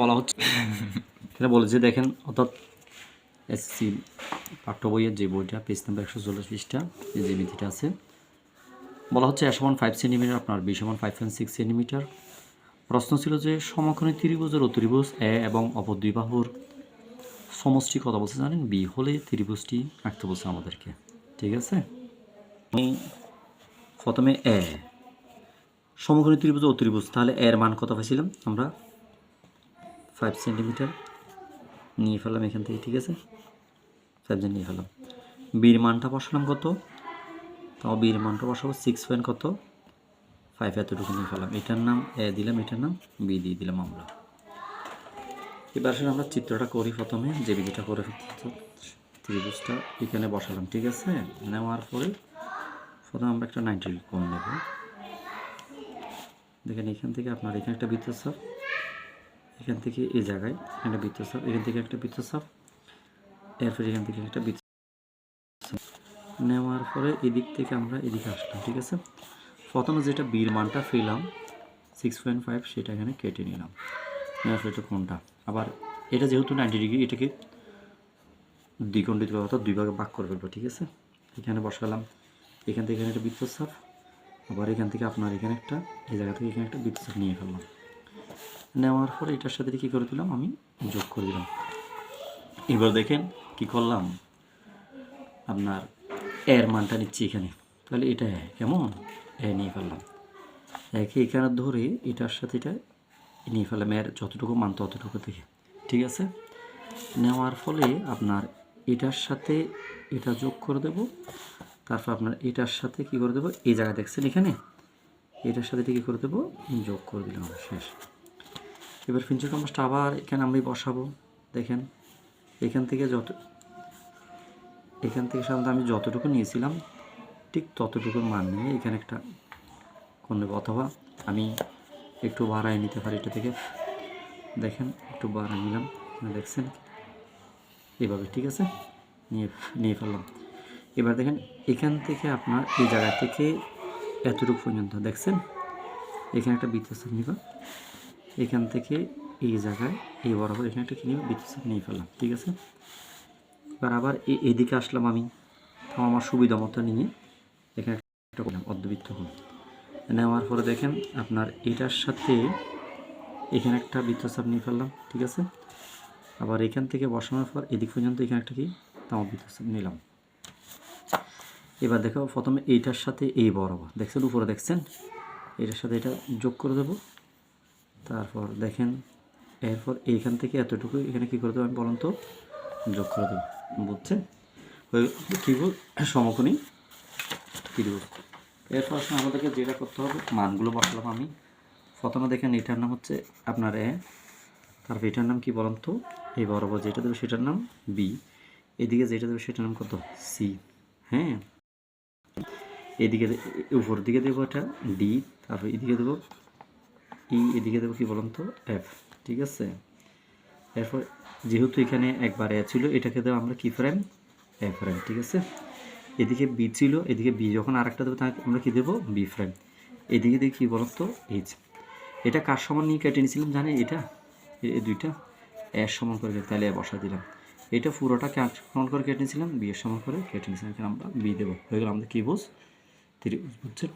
বলা হচ্ছে। এটা বলেছে দেখেন, অর্থাৎ এসসি পাঠ্য বইয়ের যে বইটা, পেজ নাম্বার একশো চল্লিশ পৃষ্ঠা যে জ্যামিতিটা আছে, বলা হচ্ছে এ সমান ফাইভ সেন্টিমিটার, আপনার বি সমান ফাইভ পয়েন্ট সিক্স সেন্টিমিটার। প্রশ্ন ছিল যে সমকোণী ত্রিভুজের ত্রিভুজ এ এবং অপর দুই বাহুর সমষ্টি কত বলছে জানেন? বি হলে ত্রিভুজটি আঁকতে বলছে আমাদেরকে। ঠিক আছে? প্রথমে এ সমকোণী ত্রিভুজ ও ত্রিভুজ, তাহলে এর মান কত পাইছিলাম আমরা? ফাইভ সেন্টিমিটার নিয়ে ফেললাম এখান থেকে, ঠিক আছে? ফাইভ নিয়ে ফেললাম। বির মানটা বসালাম কত? তাও বির মানটা বসাবো সিক্স পয়েন্ট কত? ফাইভ এতটুকু নিয়ে ফেললাম। এটার নাম এ দিলাম, এটার নাম বি দিয়ে দিলাম আমরা। এবার আসলে আমরা চিত্রটা করি প্রথমে, যে বিধিটা করে ত্রিভুজটা এখানে বসালাম, ঠিক আছে? নেওয়ার পরে প্রথমে আমরা একটা নাইনটি কোণ নেব। দেখেন এখান থেকে আপনার, এখানে একটা বৃত্তচাপ, এখান থেকে এই জায়গায় একটা বৃত্তচাপ, এখান থেকে একটা বৃত্তচাপ, এরপর এখান থেকে একটা বৃত্ত নেওয়ার পরে এদিক থেকে আমরা এদিকে আসলাম, ঠিক আছে? প্রথমে যেটা বীর মানটা পেলাম সিক্স পয়েন্ট ফাইভ সেটা এখানে কেটে নিলাম। নেওয়ার পরে এটা কোনটা? আবার এটা যেহেতু নাইনটি ডিগ্রি এটাকে দ্বিখণ্ডিত অর্থাৎ দুই ভাগে ভাগ করে ফেলব, ঠিক আছে? এখানে বসালাম, এখান থেকে এখানে একটা বৃত্তচাপ আবার এখান থেকে আপনার এখানে একটা, এই জায়গা থেকে এখানে একটা বৃত্তচাপ নিয়ে ফেললাম। নেওয়ার পরে এটার সাথে কী করে দিলাম? আমি যোগ করে দিলাম। এবার দেখেন কি করলাম? আপনার এর মানটা নিচ্ছি এখানে। তাহলে এটা কেমন? এ নিয়ে ফেললাম। একে এখানে ধরে এটার সাথে এটা নিয়ে ফেললাম। এর যতটুকু মান ততটুকু থেকে ঠিক আছে? নেওয়ার ফলে আপনার এটার সাথে এটা যোগ করে দেব। তারপর আপনার এটার সাথে কি করে দেবো? এই জায়গা দেখছেন এখানে? এটার সাথে কী করে দেবো? যোগ করে দিলাম শেষ। এবার ফিঞ্চুর কামাসটা আবার এখানে আমি বসাবো, দেখেন। এখান থেকে যত এখান থেকে সাধারণত আমি যতটুকু নিয়েছিলাম, ঠিক ততটুকুর মান নিয়ে এখানে একটা কোন অথবা আমি একটু বাড়ায় নিতে পারি এটা থেকে। দেখেন, একটু বাড়ায় নিলাম, দেখছেন? এভাবে, ঠিক আছে? নিয়ে নিয়ে ফেললাম। এবার দেখেন, এখান থেকে আপনার এই জায়গা থেকে এতটুকু পর্যন্ত, দেখছেন? এখানে একটা বৃত্তস্থান নিব এখান থেকে এই জায়গায়, এই বরাবর এখানে একটা কিনে বৃত্তস্থান নিয়ে ফেললাম, ঠিক আছে? এবার আবার এদিকে আসলাম আমি। আমার সুবিধা মতো নিয়ে এখানে একটা করলাম অর্ধবৃত্ত হল। নেওয়ার পরে দেখেন, আপনার এটার সাথে এখানে একটা বৃত্তচাপ নিয়ে ফেললাম, ঠিক আছে? আবার এখান থেকে বসানোর পর এদিক পর্যন্ত এখানে একটা কি? তাও বৃত্তচাপ নিলাম। এবার দেখো, প্রথমে এইটার সাথে এই বরাবর। দেখছেন, উপরে দেখছেন? এটার সাথে এটা যোগ করে দেবো। তারপর দেখেন, এরপর এইখান থেকে এতটুকু এখানে কী করে দেবো আমি বলুন তো? যোগ করে দেবো। বুঝছেন? কী বল? সমকোণী। ত্রিভুজ এরপর আসলে আমাদেরকে যেটা করতে হবে, মানগুলো বসালাম আমি। প্রথমে দেখেন, এটার নাম হচ্ছে আপনার এ, তারপর এটার নাম কি বলুন তো? এই বরাবর যেটা দেবে সেটার নাম বি। এদিকে যেটা দেবে সেটার নাম কত? সি। হ্যাঁ? এদিকে উপর দিকে দেবো এটা ডি তারপর এদিকে দেবো ই এদিকে দেবো কি বলুন তো? এফ ঠিক আছে? এরপর যেহেতু এখানে একবার এ ছিল, এটাকে দেবো আমরা কি ফ্রেম এ ফ্রেম ঠিক আছে? এদিকে বি ছিল, এদিকে বি যখন আরেকটা দেবো তাকে আমরা কি দেবো? বি ফ্রেম এদিকে দিয়ে কী বলুন তো? এইচ এটা কার সমান নিয়ে কেটে নিয়েছিলাম জানেন এটা? এই দুইটা? এর সমান করে তাহলে এ বসা দিলাম। এটা পুরোটা সমান করে কেটে নিয়েছিলাম বি এর সমান করে কেটে নিয়েছিলাম আমরা বি দেবো। হয়ে গেল আমাদের কী বুঝ? ত্রিভুজ বুঝছেন